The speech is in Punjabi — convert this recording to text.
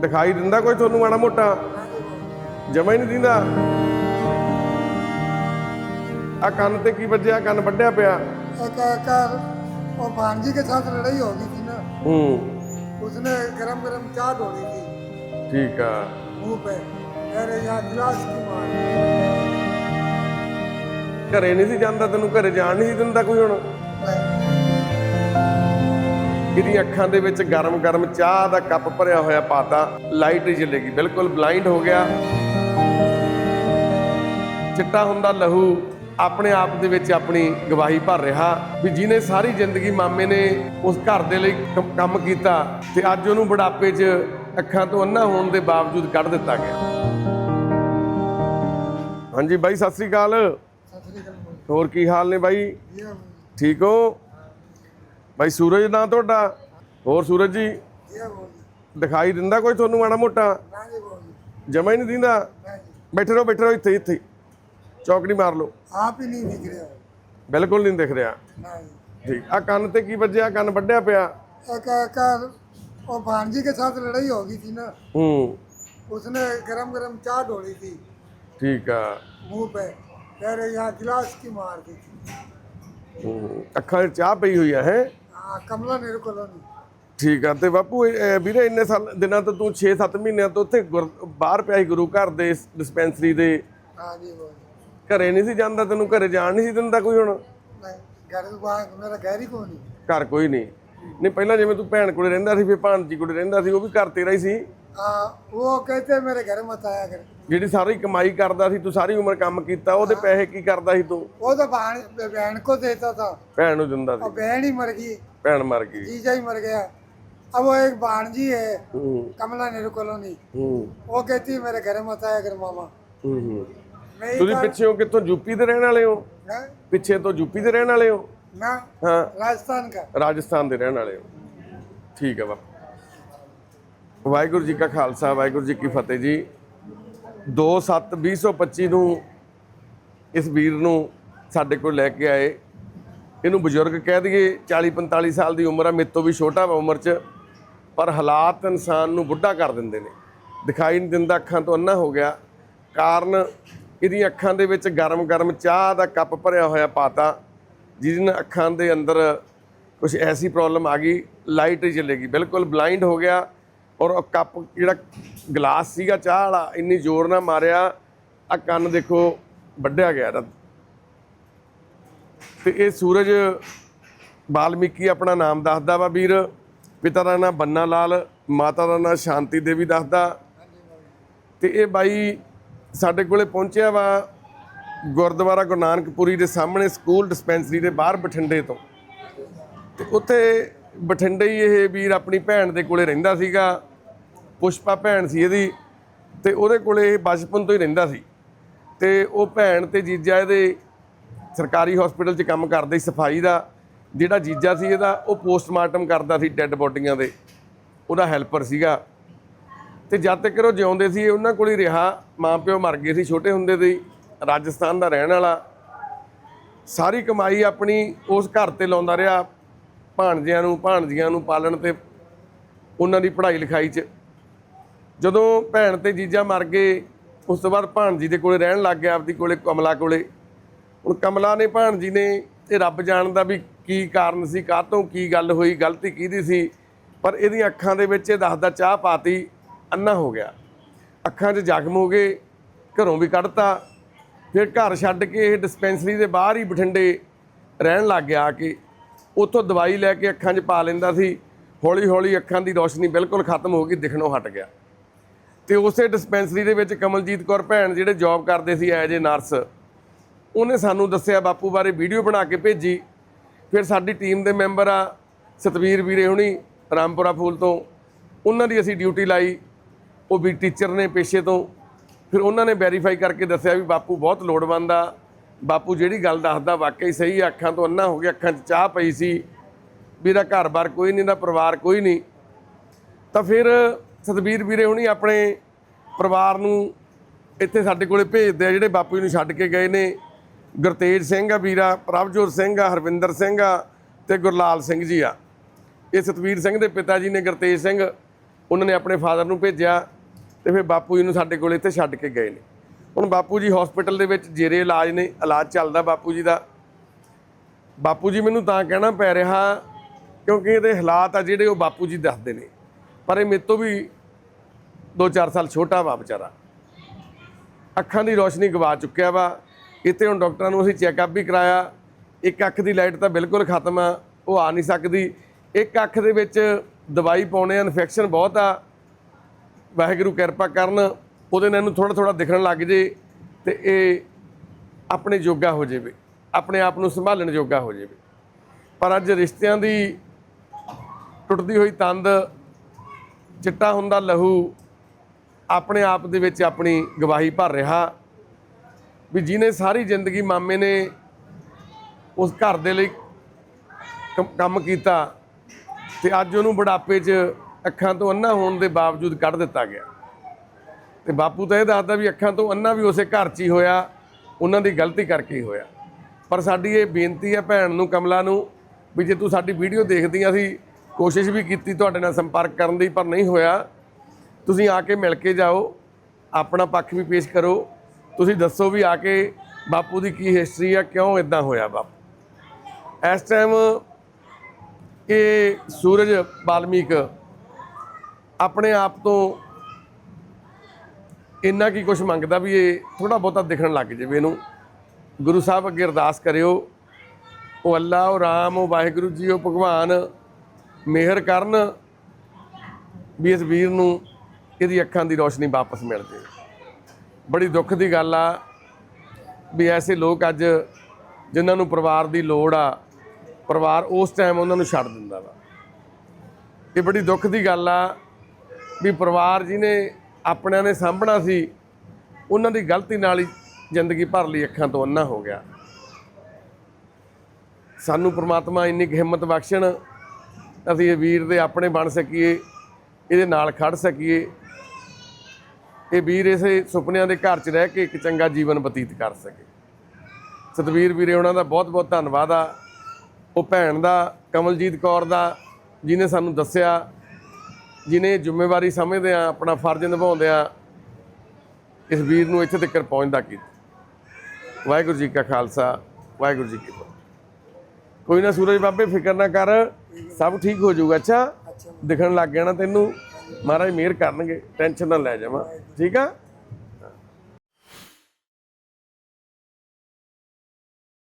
ਦਿਖਾਈ ਦਿੰਦਾ ਕੋਈ ਤੁਹਾਨੂੰ ਮਾੜਾ ਮੋਟਾ? ਜਮਾ ਹੀ ਨਹੀਂ ਦਿੰਦਾ। ਆ ਕੰਨ ਤੇ ਕੀ ਵੱਜਿਆ? ਕੰਨ ਵੱਢਿਆ ਪਿਆ। ਠੀਕ ਆ। ਘਰੇ ਨਹੀਂ ਸੀ ਜਾਂਦਾ ਤੈਨੂੰ? ਘਰੇ ਜਾਣ ਨਹੀਂ ਸੀ ਦਿੰਦਾ ਕੋਈ ਹੁਣ? ਮੇਰੀ ਅੱਖਾਂ ਦੇ ਵਿੱਚ ਗਰਮ-ਗਰਮ ਚਾਹ ਦਾ ਕੱਪ ਭਰਿਆ ਹੋਇਆ ਪਾਤਾ। ਲਾਈਟ ਹੀ ਜਲੇਗੀ ਬਿਲਕੁਲ ਬਲਾਈਂਡ ਹੋ ਗਿਆ। ਚਿੱਟਾ ਹੁੰਦਾ ਲਹੂ ਆਪਣੇ ਆਪ ਦੇ ਵਿੱਚ ਆਪਣੀ ਗਵਾਹੀ ਭਰ ਰਿਹਾ ਵੀ ਜਿਹਨੇ ਸਾਰੀ ਜ਼ਿੰਦਗੀ ਮਾਮੇ ਨੇ ਉਸ ਘਰ ਦੇ ਲਈ ਕੰਮ ਕੀਤਾ ਤੇ ਅੱਜ ਉਹਨੂੰ ਬੁਢਾਪੇ 'ਚ ਅੱਖਾਂ ਤੋਂ ਅੰਨਾ ਹੋਣ ਦੇ ਬਾਵਜੂਦ ਕੱਢ ਦਿੱਤਾ ਗਿਆ। ਹਾਂਜੀ ਬਾਈ ਸਤਿ ਸ੍ਰੀ ਅਕਾਲ। ਸਤਿ ਸ੍ਰੀ ਅਕਾਲ। ਹੋਰ ਕੀ ਹਾਲ ਨੇ ਬਾਈ? ਠੀਕ ਹੋ? ਬਾਈ ਸੂਰਜ ਨਾਂ ਤੁਹਾਡਾ ਹੋਰ ਸੂਰਜ ਜੀ ये बोली ਦਿਖਾਈ ਦਿੰਦਾ ਕੋਈ ਤੁਹਾਨੂੰ ਮਾੜਾ ਮੋਟਾ ना जी बोली ਜਮਾ ਹੀ ਨਹੀਂ ਦਿੰਦਾ ना जी ਬੈਠੇ ਰਹੋ ਬੈਠੇ ਰਹੋ ਇੱਥੇ ਇੱਥੇ ਚੌਕੜੀ ਮਾਰ ਲਓ आप ही नहीं दिख रहे हो ਬਿਲਕੁਲ ਨਹੀਂ ਦਿਖ ਰਿਹਾ ना जी ਠੀਕ ਆ ਕੰਨ ਤੇ ਕੀ ਵੱਜਿਆ ਕੰਨ ਵੱਢਿਆ ਪਿਆ एक का वो भांजी के साथ लड़ाई हो गई थी ना ਹੂੰ उसने गरम गरम चाय ढोली थी ਠੀਕ ਆ मुंह पे अरे यहाँ गिलास की मार दी थी ਹੂੰ ਅੱਖਾਂ 'ਚ ਚਾਹ ਪਈ ਹੋਈ ਆ ਹੈ हाँ कमला नेहरू कॉलोनी ਠੀਕ ਆ ਤੇ ਬਾਪੂ ਇਹ- ਇਹ ਵੀਰੇ ਇੰਨੇ ਸਾਲ ਦਿਨਾਂ ਤੋਂ ਤੂੰ 6-7 ਮਹੀਨਿਆਂ ਤੋਂ ਉੱਥੇ ਗੁਰ- ਬਾਹਰ ਪਿਆ ਸੀ ਗੁਰੂ ਘਰ ਦੇ ਡਿਸਪੈਂਸਰੀ ਦੇ हाँ जी बोली ਘਰੇ ਨਹੀਂ ਸੀ ਜਾਂਦਾ ਤੈਨੂੰ ਘਰੇ ਜਾਣ ਨਹੀਂ ਸੀ ਦਿੰਦਾ ਕੋਈ ਹੁਣ नहीं घर वहाँ मेरा घर ही कौन है ਘਰ ਕੋਈ ਨਹੀਂ ਨਹੀਂ ਪਹਿਲਾਂ ਜਿਵੇਂ ਤੂੰ ਭੈਣ ਕੋਲੇ ਰਹਿੰਦਾ ਸੀ ਫਿਰ ਭਾਣਜੀ ਕੋਲੇ ਰਹਿੰਦਾ ਸੀ ਉਹ ਵੀ ਘਰ ਤੇਰਾ ਹੀ ਸੀ हाँ, वो कहते हैं मेरे घर मत आया कर ਜਿਹੜੀ ਸਾਰੀ ਕਮਾਈ ਕਰਦਾ ਸੀ ਤੂੰ ਸਾਰੀ ਉਮਰ ਕੰਮ ਕੀਤਾ ਉਹਦੇ ਪੈਸੇ ਕੀ करदा ਸੀ ਤੂੰ वो तो बहन बहन को देता था ਭੈਣ ਨੂੰ ਦਿੰਦਾ और ਸੀ बहन ही मर गई ਭੈਣ ਮਰ ਗਈ जीजा ही मर गया अब वो एक भाणजी है ਹੂੰ कमला नेहरू कॉलोनी ਹੂੰ वो कहती है मेरे घर मत आया कर मामा ਹੂੰ ਹੂੰ नहीं ਤੁਸੀਂ ਪਿੱਛੇੋਂ ਕਿੱਥੋਂ ਯੂਪੀ ਦੇ ਰਹਿਣ ਵਾਲੇ ਹੋ ना ਪਿੱਛੇ ਤੋਂ ਯੂਪੀ ਦੇ ਰਹਿਣ ਵਾਲੇ ਹੋ ना ਹਾਂ राजस्थान का ਰਾਜਸਥਾਨ ਦੇ ਰਹਿਣ ਵਾਲੇ ਹੋ ਠੀਕ ਹੈ ਬਾਪੂ ਵਾਹਿਗੁਰੂ ਜੀ ਕਾ ਖਾਲਸਾ ਵਾਹਿਗੁਰੂ ਜੀ ਕੀ ਫਤਿਹ ਜੀ 2/7/2025 ਨੂੰ ਇਸ ਵੀਰ ਨੂੰ ਸਾਡੇ ਕੋਲ ਲੈ ਕੇ ਆਏ ਇਹਨੂੰ ਬਜ਼ੁਰਗ ਕਹਿ ਦਈਏ 40 45 ਸਾਲ ਦੀ ਉਮਰ ਆ, ਮੇਰੇ ਤੋਂ ਵੀ ਛੋਟਾ ਵਾ ਉਮਰ 'ਚ, ਪਰ ਹਾਲਾਤ ਇਨਸਾਨ ਨੂੰ ਬੁੱਢਾ ਕਰ ਦਿੰਦੇ ਨੇ। ਦਿਖਾਈ ਨਹੀਂ ਦਿੰਦਾ ਅੱਖਾਂ ਤੋਂ ਅੰਨਾ ਹੋ ਗਿਆ। ਕਾਰਨ ਇਹਦੀਆਂ ਅੱਖਾਂ ਦੇ ਵਿੱਚ ਗਰਮ-ਗਰਮ ਚਾਹ ਦਾ ਕੱਪ ਭਰਿਆ ਹੋਇਆ ਪਾਤਾ, ਜਿਹਦੇ ਨਾਲ ਅੱਖਾਂ ਦੇ ਅੰਦਰ ਕੁਝ ਐਸੀ ਪ੍ਰੋਬਲਮ ਆ ਗਈ ਲਾਈਟ ਹੀ ਚਲੇਗੀ ਬਿਲਕੁਲ ਬਲਾਈਂਡ ਹੋ ਗਿਆ ਔਰ ਉਹ ਕੱਪ ਜਿਹੜਾ ਗਲਾਸ ਸੀਗਾ, ਚਾਹ ਵਾਲਾ, ਇੰਨੀ ਜ਼ੋਰ ਨਾਲ ਮਾਰਿਆ ਆ ਕੰਨ ਦੇਖੋ ਵੱਢਿਆ ਗਿਆ ਇਹਦਾ। ਤੇ ਇਹ ਸੂਰਜ ਬਾਲਮੀਕੀ ਆਪਣਾ ਨਾਮ ਦੱਸਦਾ ਵਾ ਵੀਰ। ਪਿਤਾ ਦਾ ਨਾਮ ਬੰਨਾ ਲਾਲ, ਮਾਤਾ ਦਾ ਨਾਮ ਸ਼ਾਂਤੀ ਦੇਵੀ ਦੱਸਦਾ। ਤੇ ਇਹ ਬਾਈ ਸਾਡੇ ਕੋਲੇ ਪਹੁੰਚਿਆ ਵਾ ਗੁਰਦੁਆਰਾ ਗੁਰੂ ਨਾਨਕਪੁਰੀ ਦੇ ਸਾਹਮਣੇ ਸਕੂਲ ਡਿਸਪੈਂਸਰੀ ਦੇ ਬਾਹਰ ਬਠਿੰਡੇ ਤੋਂ। ਤੇ ਉੱਥੇ ਬਠਿੰਡੇ ਹੀ ਇਹ ਵੀਰ ਆਪਣੀ ਭੈਣ ਦੇ ਕੋਲੇ ਰਹਿੰਦਾ ਸੀਗਾ। ਪੁਸ਼ਪਾ ਭੈਣ ਸੀ ਇਹਦੀ ਤੇ ਉਹਦੇ ਕੋਲੇ ਇਹ ਬਚਪਨ ਤੋਂ ਹੀ ਰਹਿੰਦਾ ਸੀ। ਤੇ ਉਹ ਭੈਣ ਤੇ ਜੀਜਾ ਇਹਦੇ ਸਰਕਾਰੀ ਹਸਪੀਟਲ 'ਚ ਕੰਮ ਕਰਦੇ ਸਫ਼ਾਈ ਦਾ, ਜਿਹੜਾ ਜੀਜਾ ਸੀ ਇਹਦਾ, ਉਹ ਪੋਸਟਮਾਰਟਮ ਕਰਦਾ ਸੀ ਡੈੱਡ ਬੋਡੀਆਂ ਦੇ। ਉਹਦਾ ਹੈਲਪਰ ਸੀਗਾ। ਤੇ ਜਦ ਤੱਕ ਉਹ ਜਿਉਂਦੇ ਸੀ, ਉਹਨਾਂ ਕੋਲ ਹੀ ਰਿਹਾ। ਮਾਂ ਪਿਓ ਮਰ ਗਏ ਸੀ, ਛੋਟੇ ਹੁੰਦੇ ਦੇ ਰਾਜਸਥਾਨ ਦਾ ਰਹਿਣ ਵਾਲਾ। ਸਾਰੀ ਕਮਾਈ ਆਪਣੀ ਉਸ ਘਰ ਤੇ ਲਾਉਂਦਾ ਰਿਹਾ। ਭਾਣਜਿਆਂ ਨੂੰ, ਭਾਣਜੀਆਂ ਨੂੰ ਪਾਲਣ ਤੇ, ਉਹਨਾਂ ਦੀ ਪੜ੍ਹਾਈ ਲਿਖਾਈ 'ਚ। ਜਦੋਂ ਭੈਣ ਤੇ ਜੀਜਾ ਮਰ ਗਏ, ਉਸ ਤੋਂ ਬਾਅਦ ਭਾਣਜੀ ਦੇ ਕੋਲੇ ਰਹਿਣ ਲੱਗ ਗਿਆ, ਆਪਦੀ ਕੋਲੇ, ਕਮਲਾ ਕੋਲੇ। ਹੁਣ ਕਮਲਾ ਨੇ ਭਾਣਜੀ ਨੇ ਇਹ ਰੱਬ ਜਾਣਦਾ ਵੀ ਕੀ ਕਾਰਨ ਸੀ, ਕਾਹਤੋਂ ਕੀ ਗੱਲ ਹੋਈ, ਗਲਤੀ ਕਿਹਦੀ ਸੀ, ਪਰ ਇਹਦੀਆਂ ਅੱਖਾਂ ਦੇ ਵਿੱਚ ਇਹ ਦੱਸਦਾ ਚਾਹ ਪਾਤੀ ਅੰਨਾ ਹੋ ਗਿਆ। ਅੱਖਾਂ 'ਚ ਜ਼ਖਮ ਹੋ ਗਏ, ਘਰੋਂ ਵੀ ਕੱਢਤਾ, ਫਿਰ ਘਰ ਛੱਡ ਕੇ ਇਹ ਡਿਸਪੈਂਸਰੀ ਦੇ ਬਾਹਰ ਹੀ ਬਠਿੰਡੇ ਰਹਿਣ ਲੱਗ ਗਿਆ ਆ ਕੇ। ਉੱਥੋਂ ਦਵਾਈ ਲੈ ਕੇ ਅੱਖਾਂ 'ਚ ਪਾ ਲੈਂਦਾ ਸੀ ਹੌਲੀ ਹੌਲੀ ਅੱਖਾਂ ਦੀ ਰੋਸ਼ਨੀ ਬਿਲਕੁਲ ਖਤਮ ਹੋ ਗਈ, ਦਿਖਣੋਂ ਹਟ ਗਿਆ। ਤੇ ਉਸੇ ਡਿਸਪੈਂਸਰੀ ਦੇ ਵਿੱਚ ਕਮਲਜੀਤ ਕੌਰ ਭੈਣ ਜਿਹੜੇ ਜੌਬ ਕਰਦੇ ਸੀ, ਐਜ ਏ ਨਰਸ ਉਹਨੇ ਸਾਨੂੰ ਦੱਸਿਆ, ਬਾਪੂ ਬਾਰੇ ਵੀਡੀਓ ਬਣਾ ਕੇ ਭੇਜੀ। ਫਿਰ ਸਾਡੀ ਟੀਮ ਦੇ ਮੈਂਬਰ ਆ, ਸਤਵੀਰ ਵੀਰੇ ਹੁਣੀ, ਰਾਮਪੁਰਾ ਫੂਲ ਤੋਂ। ਉਹਨਾਂ ਦੀ ਅਸੀਂ ਡਿਊਟੀ ਲਾਈ। ਉਹ ਵੀ ਟੀਚਰ ਨੇ ਪੇਸ਼ੇ ਤੋਂ। ਫਿਰ ਉਹਨਾਂ ਨੇ ਵੈਰੀਫਾਈ ਕਰਕੇ ਦੱਸਿਆ ਵੀ ਬਾਪੂ ਬਹੁਤ ਲੋੜਵੰਦ ਆ। ਬਾਪੂ ਜਿਹੜੀ ਗੱਲ ਦੱਸਦਾ ਵਾਕਈ ਸਹੀ ਆ, ਅੱਖਾਂ ਤੋਂ ਅੰਨਾ ਹੋ ਗਿਆ, ਅੱਖਾਂ 'ਚ ਚਾਹ ਪਈ ਸੀ ਵੀ ਇਹਦਾ ਘਰ-ਬਾਰ ਕੋਈ ਨਹੀਂ, ਇਹਦਾ ਪਰਿਵਾਰ ਕੋਈ ਨਹੀਂ। ਤਾਂ ਫਿਰ ਸਤਬੀਰ ਵੀਰੇ ਹੁਣੀ ਆਪਣੇ ਪਰਿਵਾਰ ਨੂੰ ਇੱਥੇ ਸਾਡੇ ਕੋਲੇ ਭੇਜਦੇ ਆ, ਜਿਹੜੇ ਬਾਪੂ ਜੀ ਨੂੰ ਛੱਡ ਕੇ ਗਏ ਨੇ। ਗੁਰਤੇਜ ਸਿੰਘ ਆ ਵੀਰਾ, ਪ੍ਰਭਜੋਤ ਸਿੰਘ ਆ, ਹਰਵਿੰਦਰ ਸਿੰਘ ਆ ਤੇ ਗੁਰਲਾਲ ਸਿੰਘ ਜੀ ਆ। ਇਹ ਸਤਵੀਰ ਸਿੰਘ ਦੇ ਪਿਤਾ ਜੀ ਨੇ ਗੁਰਤੇਜ ਸਿੰਘ, ਉਹਨਾਂ ਨੇ ਆਪਣੇ ਫਾਦਰ ਨੂੰ ਭੇਜਿਆ ਤੇ ਫਿਰ ਬਾਪੂ ਜੀ ਨੂੰ ਸਾਡੇ ਕੋਲ ਇੱਥੇ ਛੱਡ ਕੇ ਗਏ ਨੇ। ਹੁਣ ਬਾਪੂ ਜੀ ਹਸਪੀਟਲ ਦੇ ਵਿੱਚ ਜੇਰੇ ਇਲਾਜ ਨੇ, ਇਲਾਜ ਚੱਲਦਾ ਬਾਪੂ ਜੀ ਦਾ। ਬਾਪੂ ਜੀ ਮੈਨੂੰ ਤਾਂ ਕਹਿਣਾ ਪੈ ਰਿਹਾ ਕਿਉਂਕਿ ਇਹਦੇ ਹਾਲਾਤ ਆ ਜਿਹੜੇ ਉਹ ਬਾਪੂ ਜੀ ਦੱਸਦੇ ਨੇ। ਪਰ ਇਹ ਮੇਰੇ ਤੋਂ ਵੀ 2-4 ਸਾਲ ਛੋਟਾ ਵਾ ਵਿਚਾਰਾ। ਅੱਖਾਂ ਦੀ ਰੋਸ਼ਨੀ ਗਵਾ ਚੁੱਕਿਆ ਵਾ। ਇੱਥੇ ਹੁਣ ਡਾਕਟਰਾਂ ਨੂੰ ਅਸੀਂ ਚੈੱਕਅਪ ਵੀ ਕਰਾਇਆ। ਇੱਕ ਅੱਖ ਦੀ ਲਾਈਟ ਤਾਂ ਬਿਲਕੁਲ ਖਤਮ ਆ, ਉਹ ਆ ਨਹੀਂ ਸਕਦੀ। ਇੱਕ ਅੱਖ ਦੇ ਵਿੱਚ ਦਵਾਈ ਪਾਉਣੇ ਆ ਇਨਫੈਕਸ਼ਨ ਬਹੁਤ ਆ। ਵਾਹਿਗੁਰੂ ਕਿਰਪਾ ਕਰਨ, ਉਹਦੇ ਨਾਲ ਇਹਨੂੰ ਥੋੜਾ ਥੋੜਾ ਦਿਖਣ ਲੱਗ ਜੇ ਤੇ ਇਹ ਆਪਣੇ ਜੋਗਾ ਹੋ ਜਾਵੇ, ਆਪਣੇ ਆਪ ਨੂੰ ਸੰਭਾਲਣ ਜੋਗਾ ਹੋ ਜਾਵੇ। ਪਰ ਅੱਜ ਰਿਸ਼ਤਿਆਂ ਦੀ ਟੁੱਟਦੀ ਹੋਈ ਤੰਦ, ਚਿੱਟਾ ਹੁੰਦਾ ਲਹੂ, ਆਪਣੇ ਆਪ ਦੇ ਵਿੱਚ ਆਪਣੀ ਗਵਾਹੀ ਭਰ ਰਿਹਾ। ਵੀ ਜਿਹਨੇ ਸਾਰੀ ਜ਼ਿੰਦਗੀ ਮਾਮੇ ਨੇ ਉਸ ਘਰ ਦੇ ਲਈ ਕੰਮ- ਕੰਮ ਕੀਤਾ ਤੇ ਅੱਜ ਉਹਨੂੰ ਬੁਢਾਪੇ 'ਚ ਅੱਖਾਂ ਤੋਂ ਅੰਨਾ ਹੋਣ ਦੇ ਬਾਵਜੂਦ ਕੱਢ ਦਿੱਤਾ ਗਿਆ। ਤੇ ਬਾਪੂ ਤਾਂ ਇਹ ਦੱਸਦਾ ਵੀ ਅੱਖਾਂ ਤੋਂ ਅੰਨਾ ਵੀ ਉਸੇ ਘਰ 'ਚ ਹੀ ਹੋਇਆ, ਉਹਨਾਂ ਦੀ ਗਲਤੀ ਕਰਕੇ ਹੀ ਹੋਇਆ। ਪਰ ਸਾਡੀ ਇਹ ਬੇਨਤੀ ਹੈ ਭੈਣ ਨੂੰ, ਕਮਲਾ ਨੂੰ, ਵੀ ਜੇ ਤੂੰ ਸਾਡੀ ਵੀਡੀਓ ਦੇਖਦੀ ਆ, ਅਸੀਂ ਕੋਸ਼ਿਸ਼ ਵੀ ਕੀਤੀ ਤੁਹਾਡੇ ਨਾਲ ਸੰਪਰਕ ਕਰਨ ਦੀ, ਪਰ ਨਹੀਂ ਹੋਇਆ। ਤੁਸੀਂ ਆ ਕੇ ਮਿਲ ਕੇ ਜਾਓ, ਆਪਣਾ ਪੱਖ ਵੀ ਪੇਸ਼ ਕਰੋ। ਤੁਸੀਂ ਦੱਸੋ ਵੀ ਆ ਕੇ ਬਾਪੂ ਦੀ ਕੀ ਹਿਸਟਰੀ ਆ, ਕਿਉਂ ਇਦਾਂ ਹੋਇਆ ਬਾਪੂ? ਇਸ ਟਾਈਮ ਇਹ ਸੂਰਜ ਬਾਲਮੀਕ ਆਪਣੇ ਆਪ ਤੋਂ ਇੰਨਾ ਕੀ ਕੁਝ ਮੰਗਦਾ ਵੀ ਇਹ ਥੋੜਾ ਬਹੁਤਾ ਦਿਖਣ ਲੱਗ ਜਾਵੇ ਇਹਨੂੰ। ਗੁਰੂ ਸਾਹਿਬ ਅੱਗੇ ਅਰਦਾਸ ਕਰਿਓ, ਉਹ ਅੱਲਾ, ਉਹ ਰਾਮ, ਉਹ ਵਾਹਿਗੁਰੂ ਜੀ, ਉਹ ਭਗਵਾਨ ਮਿਹਰ ਕਰਨ ਵੀ ਇਸ ਵੀਰ ਨੂੰ ਇਹਦੀ ਅੱਖਾਂ ਦੀ ਰੋਸ਼ਨੀ ਵਾਪਸ ਮਿਲ ਜੇ ਬੜੀ ਦੁੱਖ ਦੀ ਗੱਲ ਆ ਵੀ ਐਸੇ ਲੋਕ ਅੱਜ ਜਿਨ੍ਹਾਂ ਨੂੰ ਪਰਿਵਾਰ ਦੀ ਲੋੜ ਆ, ਪਰਿਵਾਰ ਉਸ ਟਾਈਮ ਉਹਨਾਂ ਨੂੰ ਛੱਡ ਦਿੰਦਾ ਵਾ। ਇਹ ਬੜੀ ਦੁੱਖ ਦੀ ਗੱਲ ਆ ਵੀ ਪਰਿਵਾਰ ਜਿਹਨੇ ਆਪਣਿਆਂ ਨੇ ਸਾਂਭਣਾ ਸੀ, ਉਹਨਾਂ ਦੀ ਗਲਤੀ ਨਾਲ ਹੀ ਜ਼ਿੰਦਗੀ ਭਰ ਲਈ ਅੱਖਾਂ ਤੋਂ ਅੰਨਾ ਹੋ ਗਿਆ। ਸਾਨੂੰ ਪ੍ਰਮਾਤਮਾ ਇੰਨੀ ਕੁ ਹਿੰਮਤ ਬਖਸ਼ਣ, ਅਸੀਂ ਇਹ ਵੀਰ ਦੇ ਆਪਣੇ ਬਣ ਸਕੀਏ, ਇਹਦੇ ਨਾਲ ਖੜ ਸਕੀਏ। ਇਹ ਵੀਰ ਇਸੇ ਸੁਪਨਿਆਂ ਦੇ ਘਰ 'ਚ ਰਹਿ ਕੇ ਇੱਕ ਚੰਗਾ ਜੀਵਨ ਬਤੀਤ ਕਰ ਸਕੇ। ਸਤਵੀਰ ਵੀਰੇ ਉਹਨਾਂ ਦਾ ਬਹੁਤ ਬਹੁਤ ਧੰਨਵਾਦ ਆ। ਉਹ ਭੈਣ ਦਾ ਕਮਲਜੀਤ ਕੌਰ ਦਾ ਜਿਨੇ ਸਾਨੂੰ ਦੱਸਿਆ ਜਿਨੇ ਜ਼ਿੰਮੇਵਾਰੀ ਸਮਝਦੇ ਆ ਆਪਣਾ ਫਰਜ਼ ਨਿਭਾਉਂਦੇ ਆ ਇਸ ਵੀਰ ਨੂੰ ਇੱਥੇ ਤੱਕ ਪਹੁੰਚਦਾ ਕੀਤਾ। ਵਾਹਿਗੁਰੂ ਜੀ ਕਾ ਖਾਲਸਾ ਵਾਹਿਗੁਰੂ ਜੀ ਕੀ ਫਤਿਹ। ਕੋਈ ਨਾ ਸੂਰਜ ਬਾਬੇ ਫਿਕਰ ਨਾ ਕਰ ਸਭ ਠੀਕ ਹੋ ਜਾਊਗਾ। ਅੱਛਾ। ਦਿਖਣ ਲੱਗ ਗਿਆ ਨਾ ਤੈਨੂੰ। ਮਹਾਰਾਜ ਮਿਹਰ ਕਰਨਗੇ ਟੈਨਸ਼ਨ ਨਾ ਲੈ ਜਾਵਾਂ। ਠੀਕ ਆ?